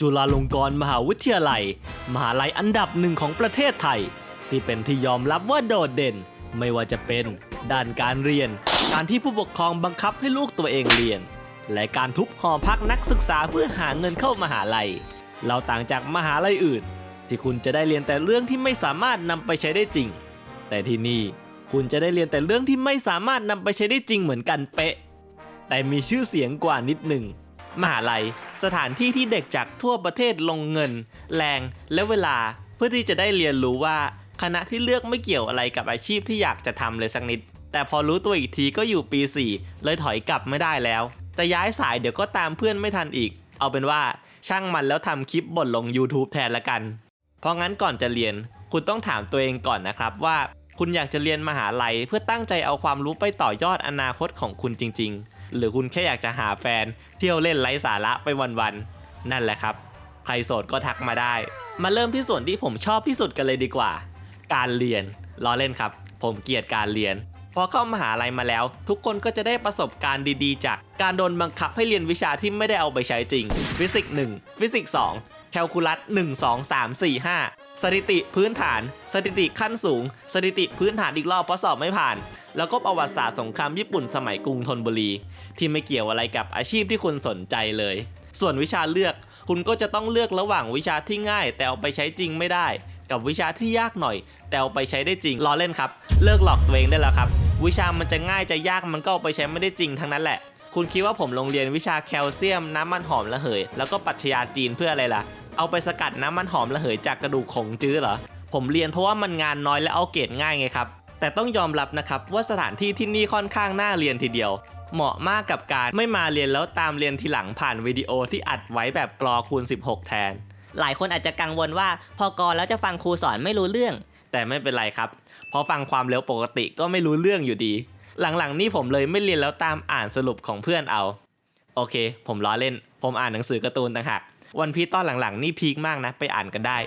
จุฬาลงกรณ์มหาวิทยาลัย มหาลัยอันดับหนึ่งของประเทศไทย ที่เป็นที่ยอมรับว่าโดดเด่น ไม่ว่าจะเป็นด้านการเรียน การที่ผู้ปกครองบังคับให้ลูกตัวเองเรียน และการทุบหอพักนักศึกษาเพื่อหาเงินเข้ามหาลัย เราต่างจากมหาลัยอื่น ที่คุณจะได้เรียนแต่เรื่องที่ไม่สามารถนำไปใช้ได้จริง แต่ที่นี่คุณจะได้เรียนแต่เรื่องที่ไม่สามารถนำไปใช้ได้จริงเหมือนกันเป๊ะ แต่มีชื่อเสียงกว่านิดหนึ่ง มหาลัย สถานที่ที่เด็กจากทั่วประเทศลงเงิน แรง และเวลาเพื่อที่จะได้เรียนรู้ว่าคณะที่เลือกไม่เกี่ยวอะไรกับอาชีพที่อยากจะทำเลยสักนิด แต่พอรู้ตัวอีกทีก็อยู่ปี 4 เลยถอยกลับไม่ได้แล้ว แต่ย้ายสายเดี๋ยวก็ตามเพื่อนไม่ทันอีก เอาเป็นว่าช่างมันแล้วทำคลิปบ่นลง YouTube แทนละกัน เพราะงั้นก่อนจะเรียน คุณต้องถามตัวเองก่อนนะครับว่า คุณอยากจะเรียนมหาลัยเพื่อตั้งใจเอาความรู้ไปต่อยอดอนาคตของคุณจริง ๆ หรือคุณแค่อยากจะหาแฟน เที่ยวเล่นไร้สาระไปวันๆนั่นแหละครับ ใครโสดก็ทักมาได้ มาเริ่มที่ส่วนที่ผมชอบที่สุดกันเลยดีกว่า การเรียนล้อเล่นครับ ผมเกลียดการเรียนพอเข้ามหาลัยมาแล้ว ทุกคนก็จะได้ประสบการณ์ดีๆ จากการโดนบังคับให้เรียนวิชาที่ไม่ได้เอาไปใช้จริง ฟิสิกส์1ฟิสิกส์2แคลคูลัส1 2 3 4 5สถิติพื้นฐาน สถิติขั้นสูง สถิติพื้นฐานอีกรอบเพราะสอบไม่ผ่าน แล้วก็ประวัติศาสตร์สงครามญี่ปุ่นสมัยกรุงธนบุรี ที่ไม่เกี่ยวอะไรกับอาชีพที่คุณสนใจเลย ส่วนวิชาเลือก คุณก็จะต้องเลือกระหว่างวิชาที่ง่าย แต่เอาไปใช้จริงไม่ได้ กับวิชาที่ยากหน่อย แต่เอาไปใช้ได้จริงล้อเล่นครับ เลิกหลอกตัวเองได้แล้วครับ วิชามันจะง่ายจะยากมันก็เอาไปใช้ไม่ได้จริงทั้งนั้นแหละคุณคิดว่าผมลงเรียนวิชาแคลเซียมน้ำมันหอมระเหย แล้วก็ปรัชญาจีนเพื่ออะไรล่ะ เอาไปสกัดน้ำมันหอมระเหยจากกระดูกของจื้อเหรอ ผมเรียนเพราะว่ามันงานน้อยและเอาเกรดง่ายไงครับ แต่ต้องยอมรับนะครับว่าสถานที่ที่นี่ค่อนข้างน่าเรียนทีเดียว เหมาะมากกับการไม่มาเรียนแล้วตามเรียนทีหลังผ่านวิดีโอที่อัดไว้แบบกรอคูณ 16 แทน หลายคนอาจจะกังวลว่า พอกรแล้วจะฟังครูสอนไม่รู้เรื่อง แต่ไม่เป็นไรครับเพราะฟังความเร็วปกติก็ไม่รู้เรื่องอยู่ดี หลังๆ นี่ผมเลยไม่เรียนแล้วตามอ่านสรุปของเพื่อนเอา โอเค ผมล้อเล่น ผมอ่านหนังสือการ์ตูนต่างหากวันพีตอนหลังๆ นี่พีคมากนะไปอ่านกันได้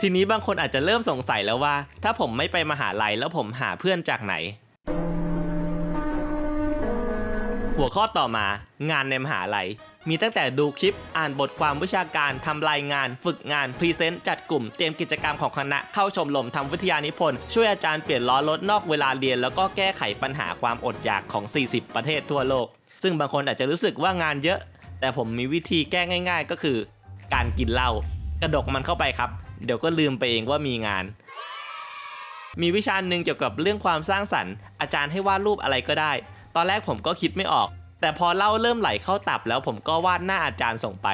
ทีนี้บางคนอาจจะเริ่มสงสัยแล้วว่า ถ้าผมไม่ไปมหาลัยแล้วผมหาเพื่อนจากไหน หัวข้อต่อมา งานในมหาลัย มีตั้งแต่ดูคลิปอ่านบทความวิชาการทำรายงาน ฝึกงานพรีเซนต์จัดกลุ่มเตรียมกิจกรรมของคณะเข้าชมรมทำวิทยานิพนธ์ช่วยอาจารย์เปลี่ยนล้อรถนอกเวลาเรียน แล้วก็แก้ไขปัญหาความอดอยากของ 40 ประเทศทั่วโลก ซึ่งบางคนอาจจะรู้สึกว่างานเยอะ แต่ผมมีวิธีแก้ง่าย ๆ ก็คือ การกินเหล้ากระดกมันเข้าไปครับ เดี๋ยวก็ลืมไปเองว่ามีงาน มีวิชาหนึ่งเกี่ยวกับเรื่องความสร้างสรรค์ อาจารย์ให้วาดรูปอะไรก็ได้ ตอนแรกผมก็คิดไม่ออก แต่พอเล่าเริ่มไหลเข้าตับแล้วผมก็วาดหน้าอาจารย์ส่งไป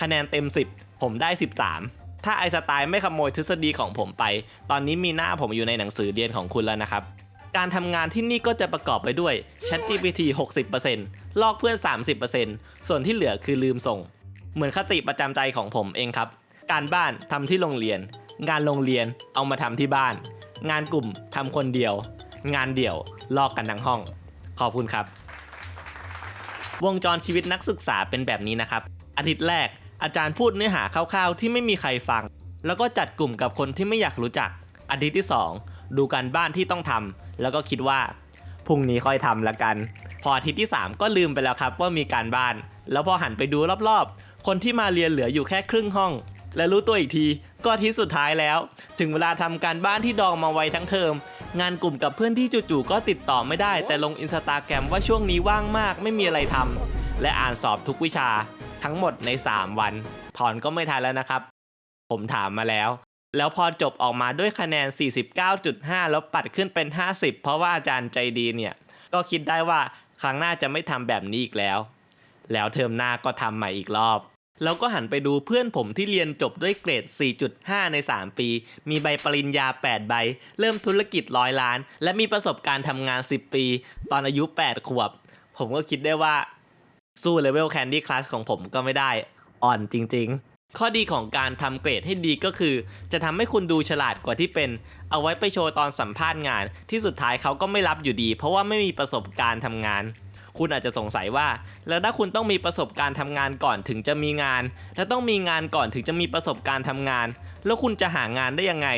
คะแนนเต็ม 10 ผมได้ 13 ถ้าไอสไตล์ไม่ขโมยทฤษฎีของผมไป ตอนนี้มีหน้าผมอยู่ในหนังสือเรียนของคุณแล้วนะครับการทำงานที่นี่ก็จะประกอบไปด้วย ChatGPT 60%ลอกเพื่อน 30%ส่วนที่เหลือคือลืมส่ง เหมือนคติประจำใจของผมเองครับ การบ้านทำที่โรงเรียน งานโรงเรียนเอามาทำที่บ้าน งานกลุ่มทำคนเดียว งานเดี่ยวลอกกันทั้งห้อง ขอบคุณครับ วงจรชีวิตนักศึกษาเป็นแบบนี้นะครับ อาทิตย์แรกอาจารย์พูดเนื้อหาคร่าวๆ ที่ไม่มีใครฟัง แล้วก็จัดกลุ่มกับคนที่ไม่อยากรู้จัก อาทิตย์ที่ 2 ดูการบ้านที่ต้องทำแล้วก็คิดว่าพรุ่งนี้ค่อยทำละกัน พออาทิตย์ที่ 3 ก็ลืมไปแล้วครับว่ามีการบ้าน แล้วพอหันไปดูรอบๆ คนที่มาเรียนเหลืออยู่แค่ครึ่งห้อง และรู้ตัวอีกทีก็อาทิตย์สุดท้ายแล้ว ถึงเวลาทำการบ้านที่ดองมาไว้ทั้งเทอม งานกลุ่มกับเพื่อนที่จู่ๆก็ติดต่อไม่ได้ แต่ลงอินสตาแกรมว่าช่วงนี้ว่างมากไม่มีอะไรทำและอ่านสอบทุกวิชาทั้งหมดใน 3 วัน ถอนก็ไม่ทันแล้วนะครับ ผมถามมาแล้ว แล้วพอจบออกมาด้วยคะแนน 49.5 แล้วปัดขึ้นเป็น 50 เพราะว่าอาจารย์ใจดีเนี่ยก็คิดได้ว่าครั้งหน้าจะไม่ทำแบบนี้อีกแล้ว แล้วเทอมหน้าก็ทำใหม่อีกรอบ แล้วก็หันไปดูเพื่อนผมที่เรียนจบด้วยเกรด 4.5 ใน 3 ปี มีใบปริญญา 8 ใบ เริ่มธุรกิจร้อยล้าน และมีประสบการณ์ทำงาน 10 ปี ตอนอายุ 8 ขวบ ผมก็คิดได้ว่า สู้เลเวลแคนดี้คลาสของผมก็ไม่ได้ อ่อนจริง ๆข้อดีของการทำเกรดให้ดีก็คือ จะทำให้คุณดูฉลาดกว่าที่เป็น เอาไว้ไปโชว์ตอนสัมภาษณ์งาน ที่สุดท้ายเขาก็ไม่รับอยู่ดี เพราะว่าไม่มีประสบการณ์ทำงาน คุณอาจจะสงสัยว่า แล้วถ้าคุณต้องมีประสบการณ์ทำงานก่อนถึงจะมีงานและต้องมีงานก่อนถึงจะมีประสบการณ์ทำงาน แล้วคุณจะหางานได้ยังไง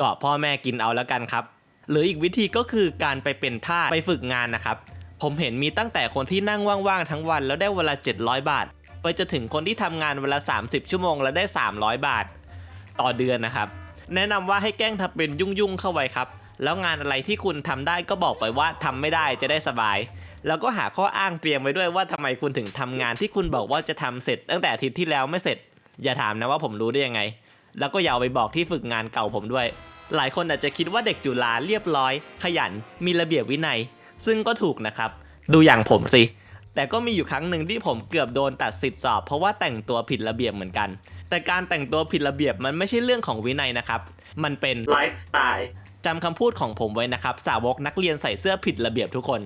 ก็พ่อแม่กินเอาแล้วกันครับ หรืออีกวิธีก็คือการไปเป็นทาสไปฝึกงานนะครับ ผมเห็นมีตั้งแต่คนที่นั่งว่างๆทั้งวันแล้วได้เวลา 700 บาท ไปจนถึงคนที่ทำงานเวลา 30 ชั่วโมงแล้วได้ 300 บาท ต่อเดือนนะครับ แนะนำว่าให้แกล้งทำเป็นยุ่งๆเข้าไว้ครับ แล้วงานอะไรที่คุณทำได้ก็บอกไปว่าทำไม่ได้จะได้สบาย แล้วก็หาข้ออ้างเตรียมไว้ด้วยว่าทำไมคุณถึงทำงานที่คุณบอกว่าจะทำเสร็จ ตั้งแต่อาทิตย์ที่แล้วไม่เสร็จ อย่าถามนะว่าผมรู้ได้ยังไง แล้วก็อย่าเอาไปบอกที่ฝึกงานเก่าผมด้วย หลายคนอาจจะคิดว่าเด็กจุฬาเรียบร้อย ขยัน มีระเบียบวินัย ซึ่งก็ถูกนะครับ ดูอย่างผมสิแต่ก็มีอยู่ครั้งหนึ่งที่ผมเกือบโดนตัดสิทธิ์สอบ เพราะว่าแต่งตัวผิดระเบียบเหมือนกัน แต่การแต่งตัวผิดระเบียบมันไม่ใช่เรื่องของวินัยนะครับ มันเป็นไลฟ์สไตล์ จำคำพูดของผมไว้นะครับ สาวกนักเรียนใส่เสื้อผิดระเบียบทุกคน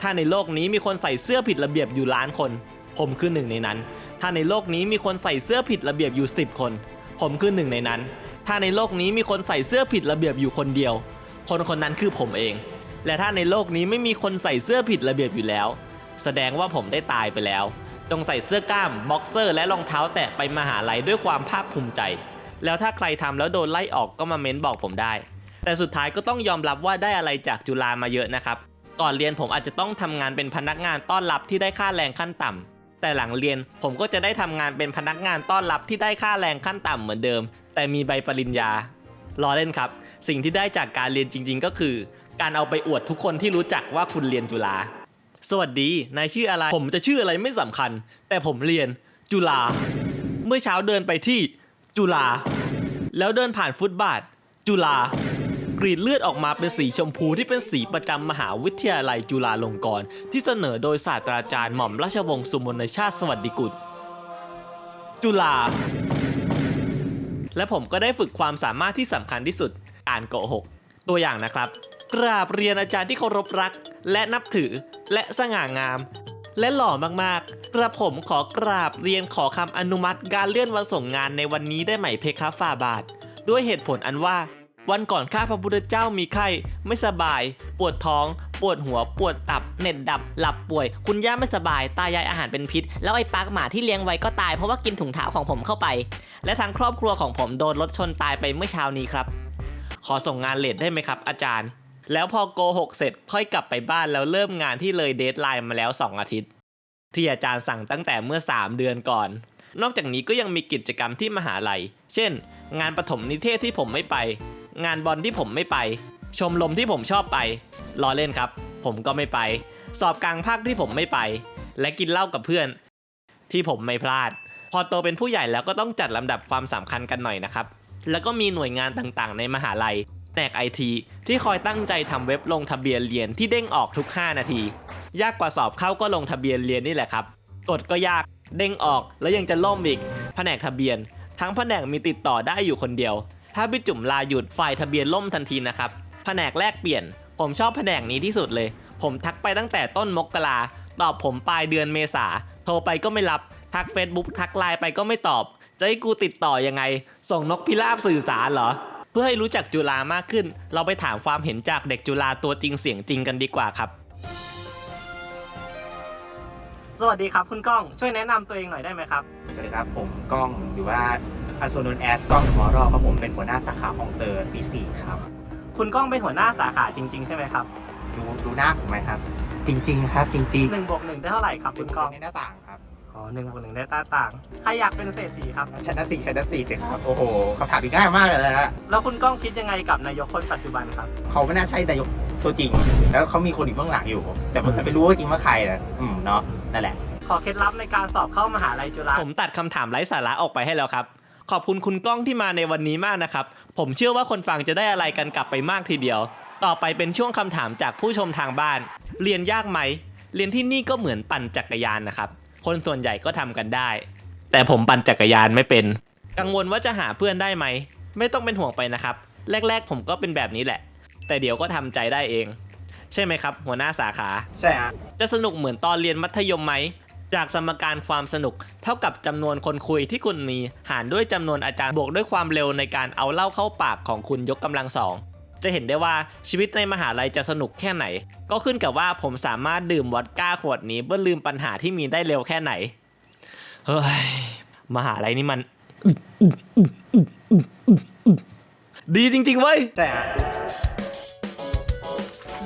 ถ้าในโลกนี้มีคนใส่เสื้อผิดระเบียบอยู่ล้านคน ผมคือหนึ่งในนั้น ถ้าในโลกนี้มีคนใส่เสื้อผิดระเบียบอยู่ 10 คน ผมคือหนึ่งในนั้น ถ้าในโลกนี้มีคนใส่เสื้อผิดระเบียบอยู่คนเดียว คนคนนั้นคือผมเอง และถ้าในโลกนี้ไม่มีคนใส่เสื้อผิดระเบียบอยู่แล้ว แสดงว่าผมได้ตายไปแล้วต้องใส่เสื้อกล้ามบ็อกเซอร์ และรองเท้าแตะไปมหาลัยด้วยความภาคภูมิใจ แล้วถ้าใครทำแล้วโดนไล่ออกก็มาเม้นบอกผมได้ แต่สุดท้ายก็ต้องยอมรับว่าได้อะไรจากจุฬามาเยอะนะครับ ก่อนเรียนผมอาจจะต้องทำงานเป็นพนักงานต้อนรับที่ได้ค่าแรงขั้นต่ำแต่หลังเรียนผมก็จะได้ทำงานเป็นพนักงานต้อนรับที่ได้ค่าแรงขั้นต่ำเหมือนเดิม แต่มีใบปริญญารอเล่นครับ สิ่งที่ได้จากการเรียนจริง ๆ ก็คือ การเอาไปอวดทุกคนที่รู้จักว่าคุณเรียนจุฬาสวัสดี นายชื่ออะไร ผมจะชื่ออะไรไม่สำคัญ แต่ผมเรียนจุฬา เมื่อเช้าเดินไปที่จุฬา แล้วเดินผ่านฟุตบาท จุฬา รีดเลือดออกมาเป็นสีชมพูที่เป็นสีประจำมหาวิทยาลัยจุฬาลงกรณ์ที่เสนอโดยศาสตราจารย์หม่อมราชวงศ์สุมนชาติสวัสดิกุลจุฬาและผมก็ได้ฝึกความสามารถที่สำคัญที่สุดการโกหก ตัวอย่างนะครับ กราบเรียนอาจารย์ที่เคารพรัก และนับถือและสง่างาม และหล่อมากๆ กระผมขอกราบเรียนขอคำอนุมัติการเลื่อนวันส่งงานในวันนี้ได้ไหมเพคะฝ่าบาท ด้วยเหตุผลอันว่า วันก่อนข้าพระพุทธเจ้ามีไข้ ไม่สบาย ปวดท้อง ปวดหัว ปวดตับ เน็ตดับ หลับป่วย คุณย่าไม่สบาย ตายายอาหารเป็นพิษ แล้วไอ้ปักหมาที่เลี้ยงไว้ก็ตายเพราะว่ากินถุงเท้าของผมเข้าไป และทางครอบครัวของผมโดนรถชนตายไปเมื่อเช้านี้ครับ ขอส่งงานเลทได้ไหมครับ อาจารย์ แล้วพอโกหกเสร็จค่อยกลับไปบ้านแล้วเริ่มงานที่เลยเดทไลน์มาแล้ว 2 อาทิตย์ ที่อาจารย์สั่งตั้งแต่เมื่อ 3 เดือนก่อน นอกจากนี้ก็ยังมีกิจกรรมที่มหาลัย เช่น งานปฐมนิเทศที่ผมไม่ไป งานบอลที่ผมไม่ไป ชมรมที่ผมชอบไปรอเล่นครับ ผมก็ไม่ไป สอบกลางภาคที่ผมไม่ไป และกินเหล้ากับเพื่อน ที่ผมไม่พลาด พอโตเป็นผู้ใหญ่แล้วก็ต้องจัดลำดับความสำคัญกันหน่อยนะครับ แล้วก็มีหน่วยงานต่างๆ ในมหาลัยแผนกไอทีที่คอยตั้งใจทำเว็บลงทะเบียนเรียนที่เด้งออกทุก 5 นาที ยากกว่าสอบเข้าก็ลงทะเบียนเรียนนี่แหละครับกดก็ยากเด้งออกแล้วยังจะล่มอีก แผนกทะเบียน ทั้งแผนกมีติดต่อได้อยู่คนเดียว ถ้าพี่จุ่มลาหยุดฝ่ายทะเบียนล่มทันทีนะครับแผนกแลกเปลี่ยน ผมชอบแผนกนี้ที่สุดเลย ผมทักไปตั้งแต่ต้นมกราตอบผมปลายเดือนเมษา โทรไปก็ไม่รับ ทัก Facebook ทักไลน์ไปก็ไม่ตอบ จะให้กูติดต่อยังไง ส่งนกพิราบสื่อสารเหรอ เพื่อให้รู้จักจุฬามากขึ้น เราไปถามความเห็นจากเด็กจุฬาตัวจริงเสียงจริงกันดีกว่าครับ สวัสดีครับคุณก้อง ช่วยแนะนำตัวเองหน่อยได้ไหมครับ สวัสดีครับ ผมก้องหรือว่า อัสนนแอสก้องมอรอครับผมเป็นหัวหน้าสาขาของเตอร์ปีสี่ครับคุณก้องเป็นหัวหน้าสาขาจริง ๆ ใช่ไหมครับดูดูหน้าผมไหมครับ จริง ๆ ครับ จริงหนึ่งบวกหนึ่งได้เท่าไหร่ครับๆคุณก้องในหน้าต่างครับอ๋อหนึ่งบวกหนึ่งได้ตาต่างใครอยากเป็นเศรษฐีครับชนะสี่ชนะสี่สิครับโอ้โหคำถามอีกง่ายมากเลยนะฮะแล้วคุณก้องคิดยังไงกับนายกคนปัจจุบันครับเขาไม่น่าใช่นายกตัวจริง แล้วเขามีคนอยู่เบื้องหลังอยู่ แต่ผมไม่รู้ว่าจริงว่าใครนะอืมเนาะนั่นแหละ ขอเคล็ดลับในการสอบเข้ามหาลัยจุฬาผมตัดคำถามไร้สาระออกไปให้แล้วครับ ขอบคุณคุณก้องที่มาในวันนี้มากนะครับ ผมเชื่อว่าคนฟังจะได้อะไรกันกลับไปมากทีเดียว ต่อไปเป็นช่วงคำถามจากผู้ชมทางบ้าน เรียนยากไหม เรียนที่นี่ก็เหมือนปั่นจักรยานนะครับ คนส่วนใหญ่ก็ทำกันได้ แต่ผมปั่นจักรยานไม่เป็น กังวลว่าจะหาเพื่อนได้ไหม ไม่ต้องเป็นห่วงไปนะครับ แรก ๆ ผมก็เป็นแบบนี้แหละ แต่เดี๋ยวก็ทำใจได้เอง ใช่ไหมครับ หัวหน้าสาขา ใช่ฮะจะสนุกเหมือนตอนเรียนมัธยมไหม จากสมการความสนุก เท่ากับจำนวนคนคุยที่คุณมี หารด้วยจำนวนอาจารย์บวกด้วยความเร็วในการเอาเหล้าเข้าปากของคุณยกกำลังสองจะเห็นได้ว่าชีวิตในมหาลัยจะสนุกแค่ไหน ก็ขึ้นกับว่าผมสามารถดื่มวอดก้าขวดนี้เพื่อลืมปัญหาที่มีได้เร็วแค่ไหนเฮ้ยมหาลัยนี่มัน ดีจริงๆเว้ยใช่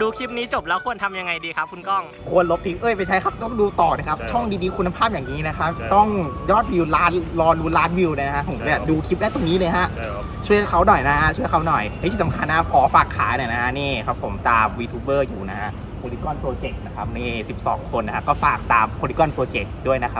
ดูคลิปนี้จบแล้วควรทำยังไงดีครับคุณก้อง ควรลบทิ้งเอ้ยไม่ใช่ครับต้องดูต่อนะครับ ใช่ครับช่องดีๆคุณภาพอย่างนี้นะครับ ใช่ต้องยอดวิวล้านรอดูล้านวิวเลยนะฮะผมเนี่ยใช่ครับ ดูคลิปได้ตรงนี้เลยฮะ ใช่ครับ ช่วยเขาหน่อยนะฮะช่วยเขาหน่อยและที่สำคัญนะขอฝากขายหน่อยนะฮะนี่ครับผมตาม VTuber อยู่นะฮะ Polygon Project นะครับนี่ 12 คนนะฮะก็ฝากตาม Polygon Project ด้วยนะครับ